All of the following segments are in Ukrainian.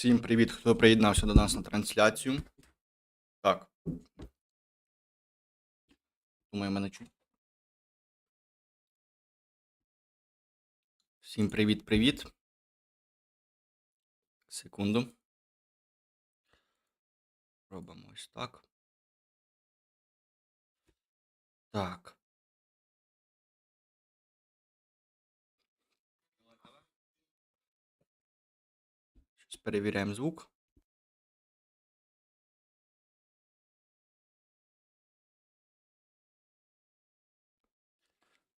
Всім привіт, хто приєднався до нас на трансляцію. Так. Думаю, мене чуть. Всім привіт-привіт. Секунду. Робимо ось так. Так. Зараз перевіряємо звук.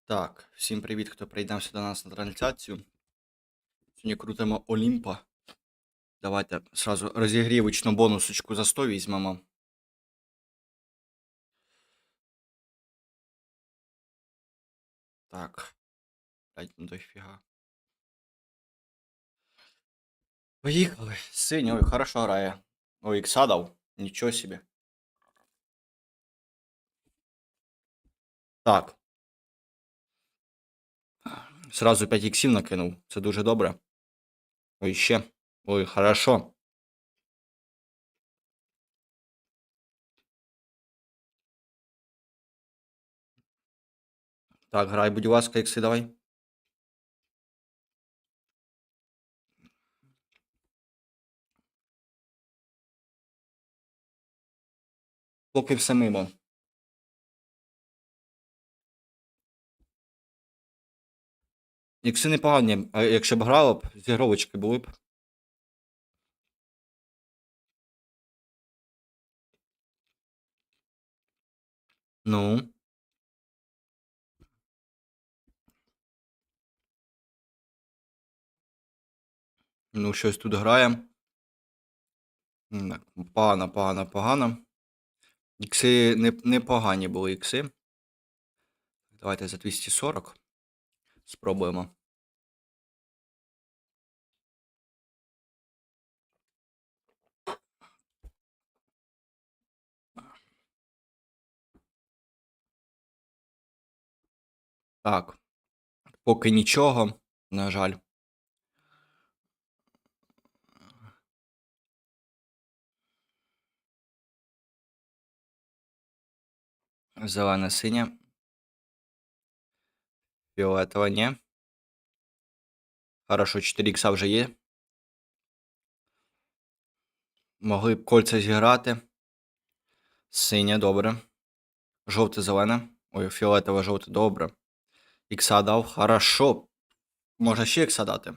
Так, всім привіт, хто приєднався до нас на трансляцію. Сьогодні крутимо Олімпа. Давайте сразу розігрівочну бонусочку за 100 візьмемо. Так. Блять, дофіга. Поїхали. Синій, ой, хорошо грає. Ой, ікса дав. Нічого собі. Так. Сразу 5 іксів накинув. Це дуже добре. Ой, ще. Ой, хорошо. Так, грай, будь ласка, ікси давай. Поки все мимо. Ікси непогані, а якщо б грало б, зігровочки були б. Ну. Ну, щось тут грає. Так, Погано, погано, погано. Ікси не, непогані були ікси. Давайте за 240. Спробуємо. Так. Поки нічого, на жаль. Зелена синя. Фіолетова ні. Хорошо, 4 ікса вже є. Могли б кольця зіграти. Синє, добре. Жовте, зелене. Ой, фіолетове, жовте, добре. Ікса дав. Хорошо. Можна ще ікса дати.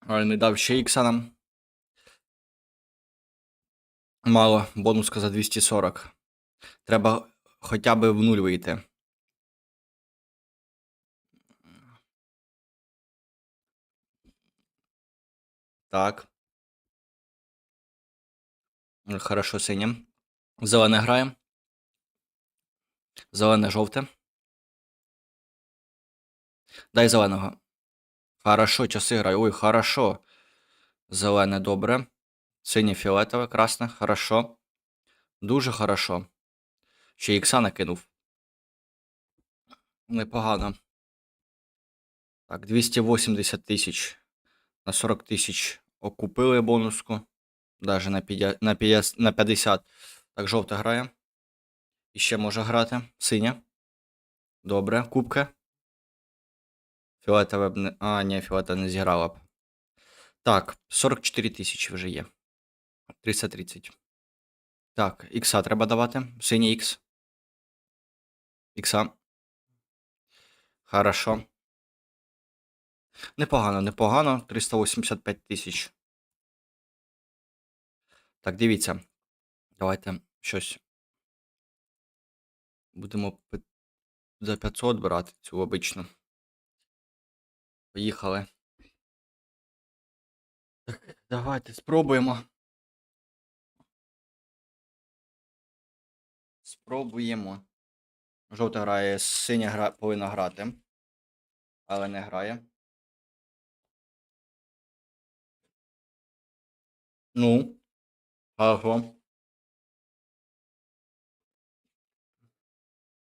Але не дав ще ікса нам. Мало. Бонуска за 240. Треба хоча б в нуль вийти. Так. Хорошо, синє. Зелене грає. Зелене жовте. Дай зеленого. Хорошо, часи грає. Ой, хорошо. Зелене добре. Синє фіолетове, красне. Хорошо. Дуже хорошо. Ще ікса накинув. Непогано. Так, 280 тисяч. На 40 тисяч окупили бонуску. Даже на 50, на 50, на 50. Так, жовта грає. І ще може грати. Синя. Добре. Кубка. Фіолетове б не. А, ні, фіолетове не зіграла б. Так, 44 тисячі вже є. 330. Так, ікса треба давати. Синій ікс. Ікса. Хорошо. Непогано, непогано. 385 тисяч. Так, дивіться. Давайте щось. Будемо за 500 брати цю обичну. Поїхали. Так, давайте спробуємо. Спробуємо. Жовта грає, синя гра... повинна грати. Але не грає. Ну. Ага.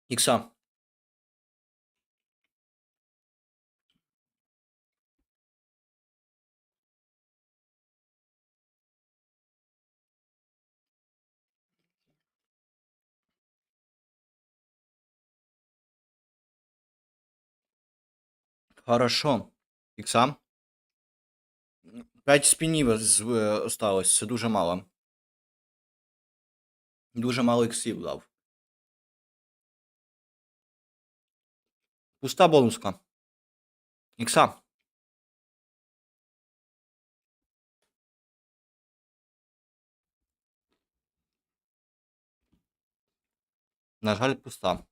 Ікса. Хорошо. Ікса. 5 спінів е, осталось. Це дуже мало. Дуже мало іксів дав. Пуста бонуска. Ікса. На жаль, пуста.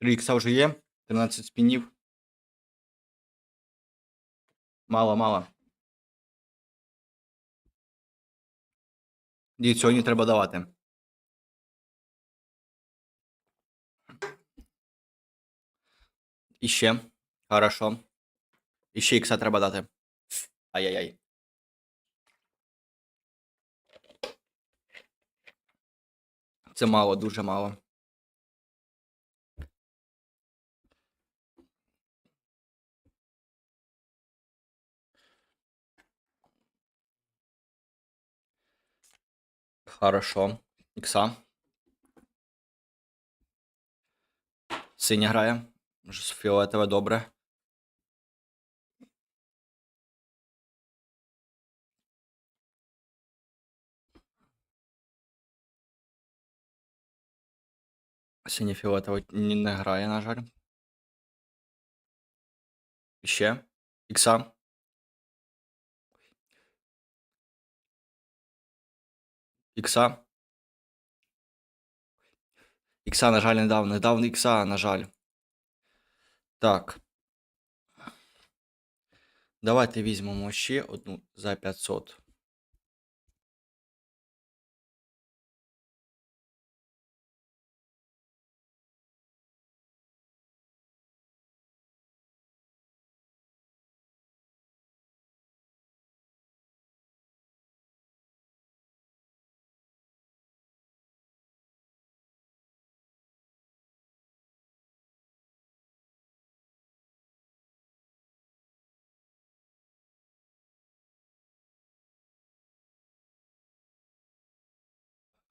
Три ікса вже є. 13 спінів. Мало, мало. І сьогодні треба давати. І ще. Хорошо. І ще ікса треба дати. Ай-яй-яй. Це мало, дуже мало. Хорошо. Ікса. Синя грає. Ж- Фіолетове добре. Синя фіолетова не грає, на жаль. Ще. Ікса. Ікса. Ікса, на жаль, не дав. Не ікса, на жаль. Так. Давайте візьмемо ще одну за 500.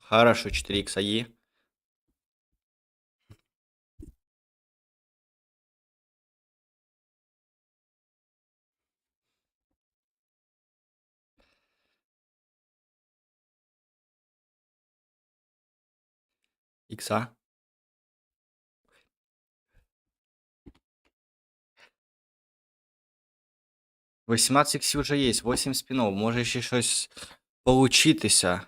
Хорошо, 4 ікса є. Ікса. Восемнадцать вже є, 8 спінов. Може ще щось получитися.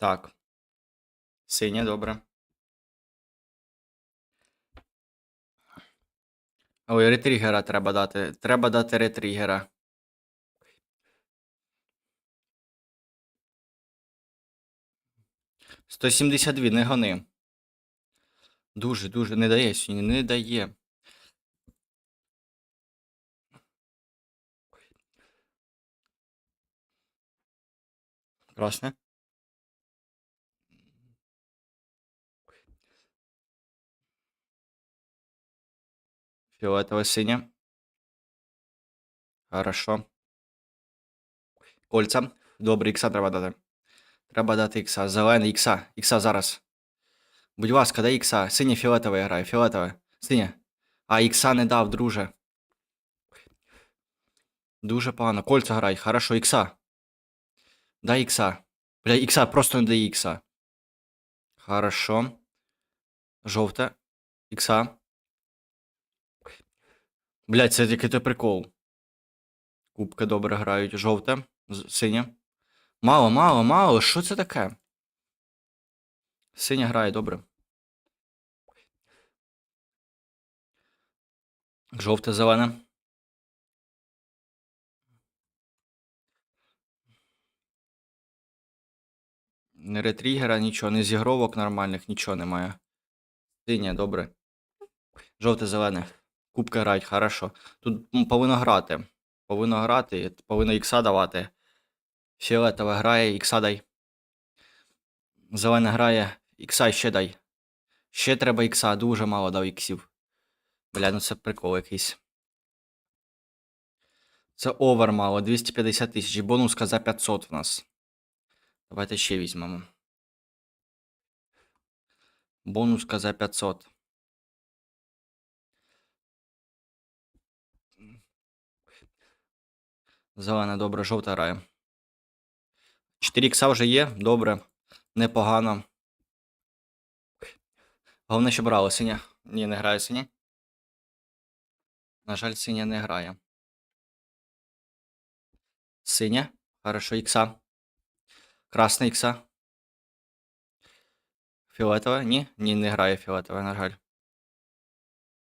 Так. Синя, добре. Ой, ретригера треба дати. Треба дати ретригера. Сто сімдесят дві, не гони. Дуже, дуже не дає сьогодні, не дає. Красне. Фіолетове синя. Хорошо. Кольца. Добре, ікса треба дати. Треба дати ікса. Зелений ікса. Ікса зараз. Будь ласка, дай ікса. Синє фіолетове грає. Фіолетове. Синє. А, ікса не дав, друже. Дуже погано. Кольца грай. Хорошо, ікса. Дай ікса. Бля, ікса, просто не дай ікса. Хорошо. Жовте. Ікса. Блять, це який то прикол. Кубки добре грають. Жовте. Синє. Мало, мало, мало. Що це таке? Синя грає добре. Жовте, зелене. Не ретригера, нічого, не зігровок нормальних, нічого немає. Синє, добре. Жовте, зелене. Кубки грають, хорошо. Тут повинно грати. Повинно грати, повинно ікса давати. Фіолетове грає, ікса дай. Зелене грає, ікса ще дай. Ще треба ікса, дуже мало дав іксів. Бля, ну це прикол якийсь. Це овер мало, 250 тисяч. Бонуска за 500 в нас. Давайте ще візьмемо. Бонуска за 500. Зелена, добре, жовта грає. 4 ікса вже є, добре. Непогано. Головне, що брали синя. Ні, не грає синя. На жаль, синя не грає. Синя. Хорошо, ікса. Красна ікса. Фіолетова? Ні? Ні, не грає фіолетова, на жаль.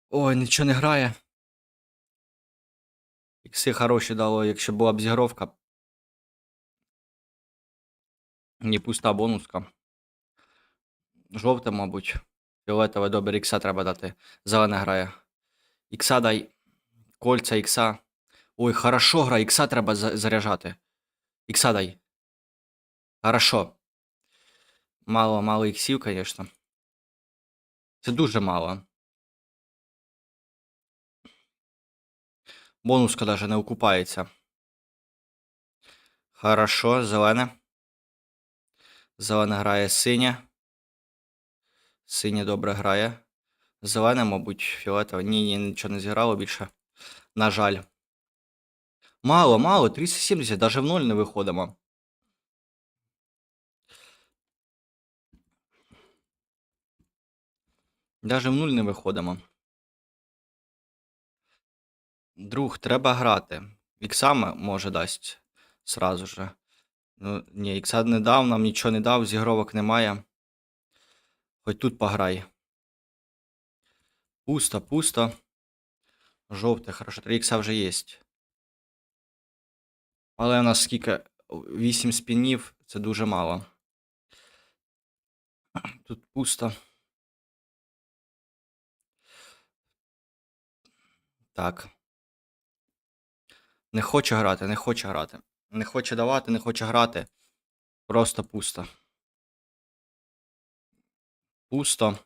Ой, нічого не грає. Ікси хороші дало, якщо була б зігровка. Ні, пуста бонуска. Жовте, мабуть. Фіолетове, добре, ікса треба дати. Зелене грає. Ікса дай. Кольця, ікса. Ой, хорошо грає, ікса треба за- заряджати. Ікса дай. Хорошо. Мало, мало іксів, звісно. Це дуже мало. Бонуска даже не окупається. Хорошо, зелене. Зелене грає синя. Синя добре грає. Зелене, мабуть, фіолетове. Ні, ні, нічого не зіграло більше. На жаль. Мало, мало, 370, даже в ноль не виходимо. Даже в нуль не виходимо. Друг, треба грати. Іксами може дасть сразу же. Ну, ні, ікса не дав, нам нічого не дав, зігровок немає. Хоч тут пограй. Пусто, пусто. Жовте, хорошо, 3 ікса вже є. Але у нас скільки? 8 спінів, це дуже мало. Тут пусто. Так. Не хоче грати, не хоче грати. Не хоче давати, не хоче грати. Просто пусто. Пусто.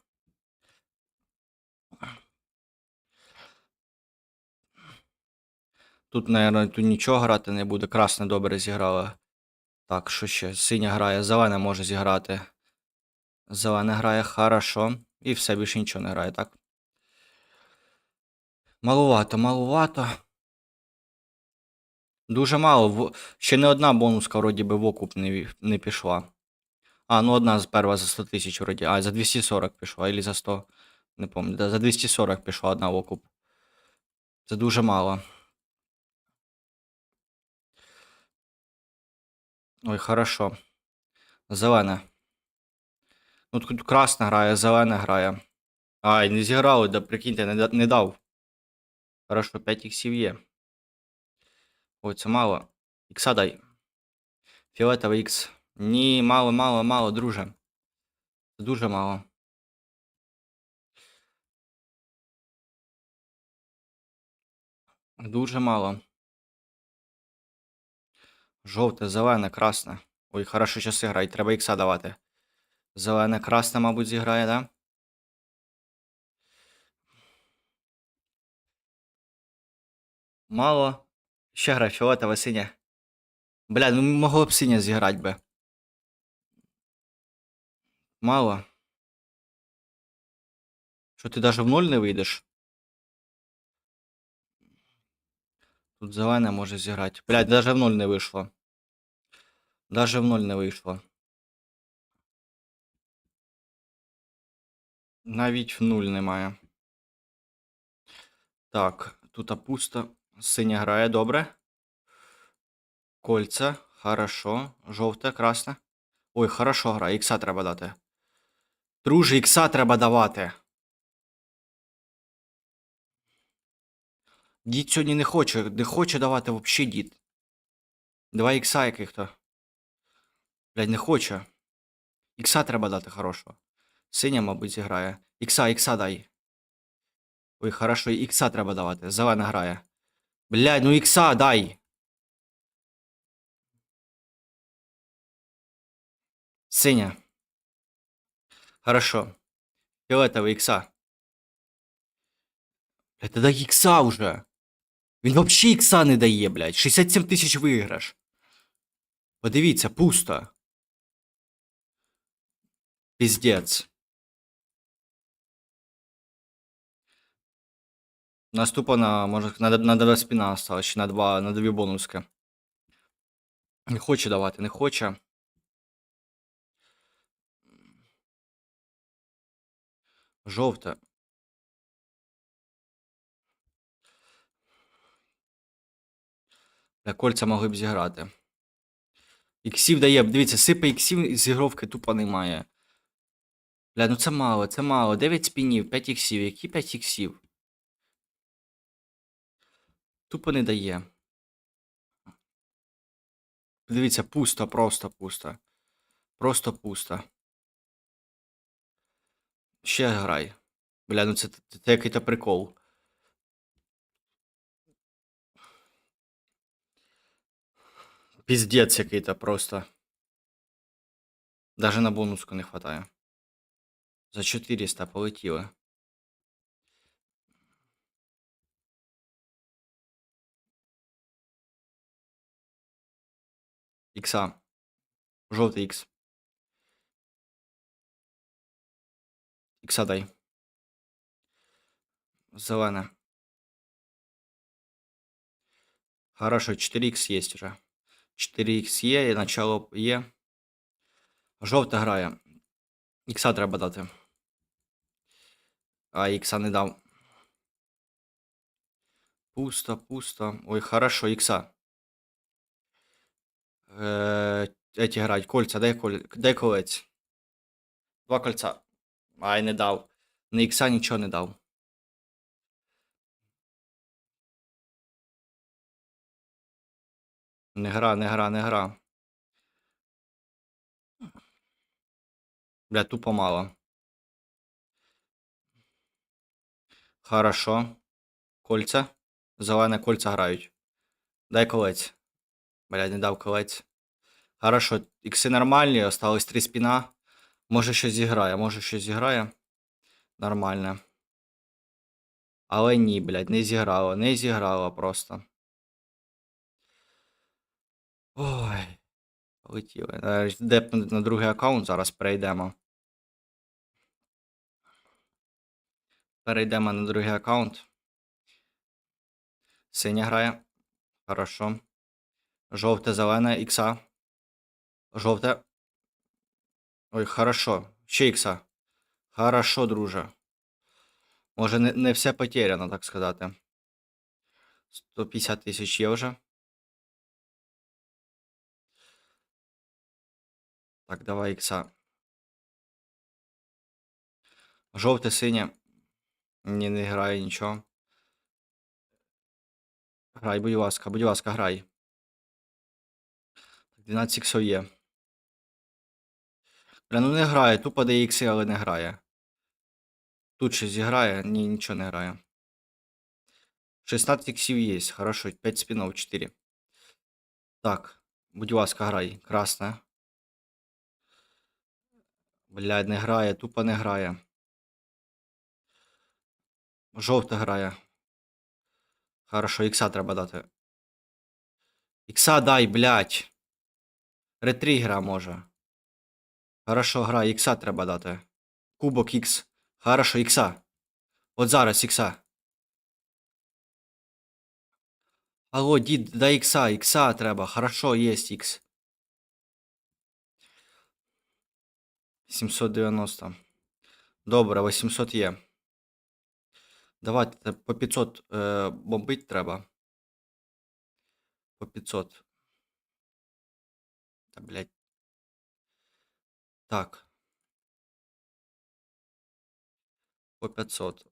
Тут, наверное, тут нічого грати не буде. Красне добре зіграла. Так, що ще? Синя грає, зелена може зіграти. Зелена грає хорошо. І все більше нічого не грає, так? Малувато, малувато. Дуже мало. Ще не одна бонуска вроді би в окуп не, не пішла. А, ну одна з перва за 100 тисяч вроді. А, за 240 пішла, або за 100. Не пам'ятаю. За 240 пішла одна в окуп. Це дуже мало. Ой, хорошо. Зелена. Ну тут красна грає, зелена грає. Ай, не зіграли, да прикиньте, не, не дав. Хорошо, 5 іксів є. Ой, це мало. Ікса дай. Фіолетовий ікс. Ні, мало, мало, мало, друже. Дуже мало. Дуже мало. Жовте, зелене, красне. Ой, хорошо, щас грає. Треба ікса давати. Зелене, красне, мабуть, зіграє, да? Мало. Ще грає фіолетове, синє. Бля, ну могло б синє зіграти би. Мало. Що ти даже в ноль не вийдеш? Тут зелене може зіграти. Блядь, даже в ноль не вийшло. Даже в ноль не вийшло. Навіть в нуль немає. Так, тут пусто. Синя грає, добре. Кольця, хорошо. Жовте, красне. Ой, хорошо грає. Ікса треба дати. Друже, ікса треба давати. Дід сьогодні не хоче, не хоче давати взагалі дід. Два ікса яких-то. Блядь, не хоче. Ікса треба дати хорошого. Синя, мабуть, зіграє. Ікса, ікса дай. Ой, хорошо, ікса треба давати. Зелена грає. Блядь, ну ікса дай. Синя. Хорошо. Фіолетовий ікса. Блядь, та дай ікса уже. Він вообще ікса не дає, блядь. 67 тисяч виграш. Подивіться, пусто. Піздець. Наступа на, може, на, на два спіна осталось, ще на два, на дві бонуски. Не хоче давати, не хоче. Жовте. Для кольця могли б зіграти. Іксів дає, дивіться, сипе іксів з ігровки тупо немає. Бля, ну це мало, це мало. 9 спінів, 5 іксів. Які 5 іксів? Тупо не дає. Дивіться, пусто, просто пусто. Просто пусто. Ще грай. Бля, ну це, це, який-то прикол. Піздець який-то просто. Даже на бонуску не хватає. За 400 полетіли. Ікса. Жовтий ікс. Ікса дай. Зелене. Хорошо, 4х есть уже. 4х є, і начало є. Жовта грає. Ікса треба дати. А, ікса не дав. Пусто, пусто. Ой, хорошо, ікса. Е, эти грають. Кольця, дай, коль... дай колець. Два кольця. Ай, не дав. На ікса нічого не дав. Не гра, не гра, не гра. Бля, тупо мало. Хорошо. Кольця. Зелене кольця грають. Дай колець. Бля, не дав колець. Хорошо. Ікси нормальні, осталось три спіна. Може щось зіграє, може щось зіграє. Нормально. Але ні, блядь, не зіграло, не зіграло просто. Ой. Полетіли. Депнути на другий аккаунт, зараз перейдемо. Перейдемо на другий аккаунт. Синя грає. Хорошо. Жовте, зелене, ікса. Жовте. Ой, хорошо. Ще ікса. Хорошо, друже. Може, не, не все потеряно, так сказати. 150 тисяч є вже. Так, давай ікса. Жовте, синє. Ні, не грає нічого. Грай, будь ласка, будь ласка, грай. 12 іксов є. Бля, ну не грає, тупо дає ікси, але не грає. Тут щось зіграє, ні, нічого не грає. 16 іксів є, хорошо, 5 спінов, 4. Так, будь ласка, грай. Красне. Блядь, не грає, тупо не грає. Жовта грає. Хорошо, ікса треба дати. Ікса дай, блядь. Ретригера може. Хорошо, грай, ікса треба дати. Кубок ікс. Хорошо, ікса. От зараз ікса. Алло, дід, дай ікса, ікса треба. Хорошо, єсть ікс. 790. Добре, 800 є. Давайте по 500 е, бомбить треба. По 500. Та, блядь. Так. По 500.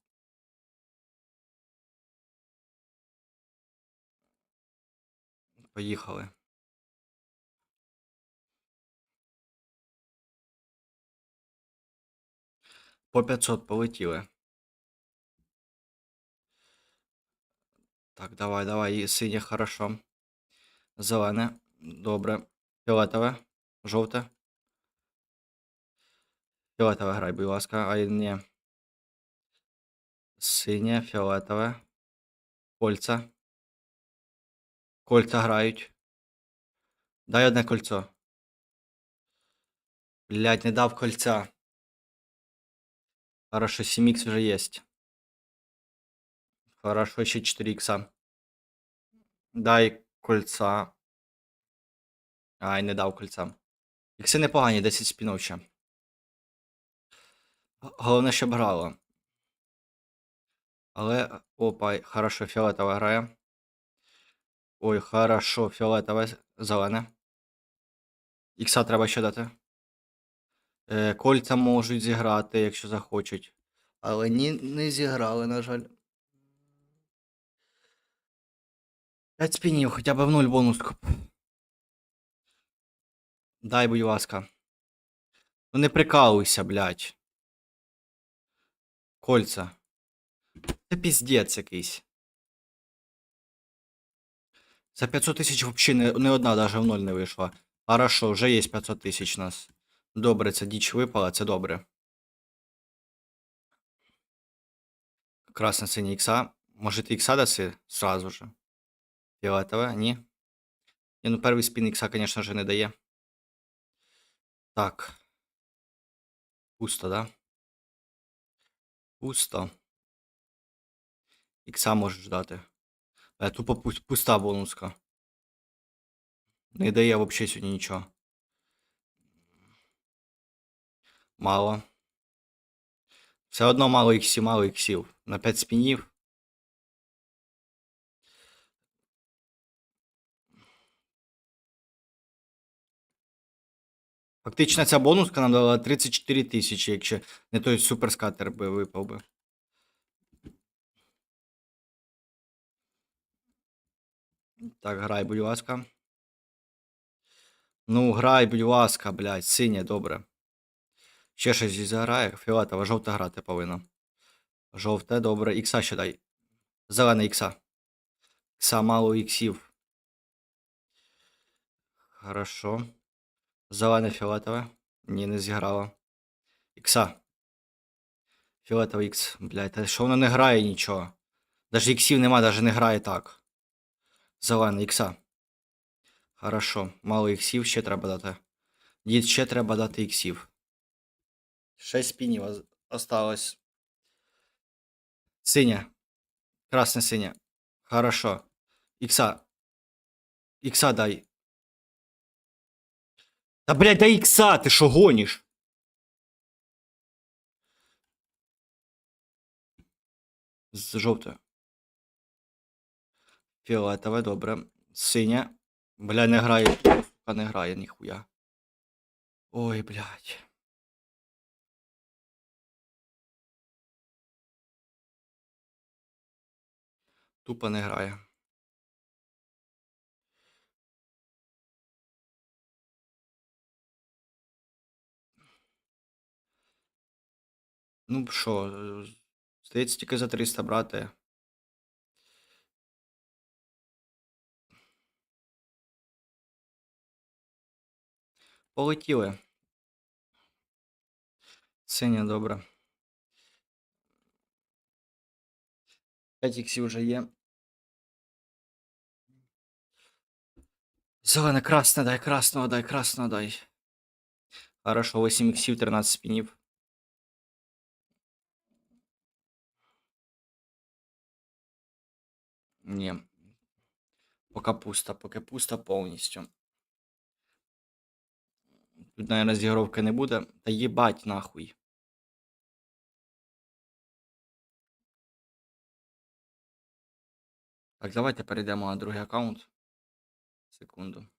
Поїхали. По 500 полетіли. Так, давай, давай. Синє, хорошо. Зелене. Добре. Фіолетове. Жовте. Фіолетове грай, будь ласка. Ай, ні. Синє, фіолетове. Кольца. Кольца грають. Дай одне кольцо. Блять, не дав кольця. Хорошо, 7х вже есть. Хорошо, ще 4 ікса. Дай кольца. Ай, не дав кольця. Ікси непогані, 10 спінов ще. Головне, щоб грало. Але. Опа, хорошо, фіолетове грає. Ой, хорошо, фіолетове, зелене. Ікса треба ще дати. Е, кольця можуть зіграти, якщо захочуть. Але ні, не зіграли, на жаль. 5 спінів, хоча б в нуль бонус. куп. Дай, будь ласка. Ну не прикалуйся, блядь. Кольца. Це піздець якийсь. За 500 тисяч взагалі не, не одна даже в ноль не вийшла. Хорошо, вже є 500 тисяч нас. Добре, ця діч випала, це добре. Красне синє ікса. Може ти ікса даси сразу же? Фіолетове, ні? Ні, ну перший спін ікса, звісно ж, не дає. Так. Пусто, да? Пусто. Ікса можеш дати. Е, тупо пу- пуста бонуска. Не дає взагалі сьогодні нічого. Мало. Все одно мало іксів, мало іксів. На 5 спінів. Фактично ця бонуска нам дала 34 тисячі, якщо не той суперскатер би випав би. Так, грай, будь ласка. Ну, грай, будь ласка, блядь, синє, добре. Ще щось заграє. Фіолетова, жовта грати повинна. Жовте, добре. Ікса ще дай. Зелене ікса. Ікса мало іксів. Хорошо. Зелене фіолетове. Ні, не зіграло. Ікса. Фіолетове ікс. Блядь, та що воно не грає нічого. Даже іксів нема, даже не грає так. Зелене ікса. Хорошо. Мало іксів ще треба дати. Дід ще треба дати іксів. 6 спінів оз- осталось. Синя. Красне синя. Хорошо. Ікса. Ікса дай. Та блядь, дай ікса, ти що гониш? З жовтою. Фіолетове, добре. Синя. Бля, не грає. Сука, не грає, ніхуя. Ой, блядь. Тупо не грає. Ну що, е, здається, тільки за 300 брати. Полетіли. Синя, добре. 5 іксів вже є. Зелене, красне, дай, красного, дай, красного, дай. Хорошо, 8 іксів, 13 спінів. Ні. Поки пусто, поки пусто повністю. Тут, наверное, розігровки не буде. Та їбать нахуй. Так, давайте перейдемо на другий аккаунт. Секунду.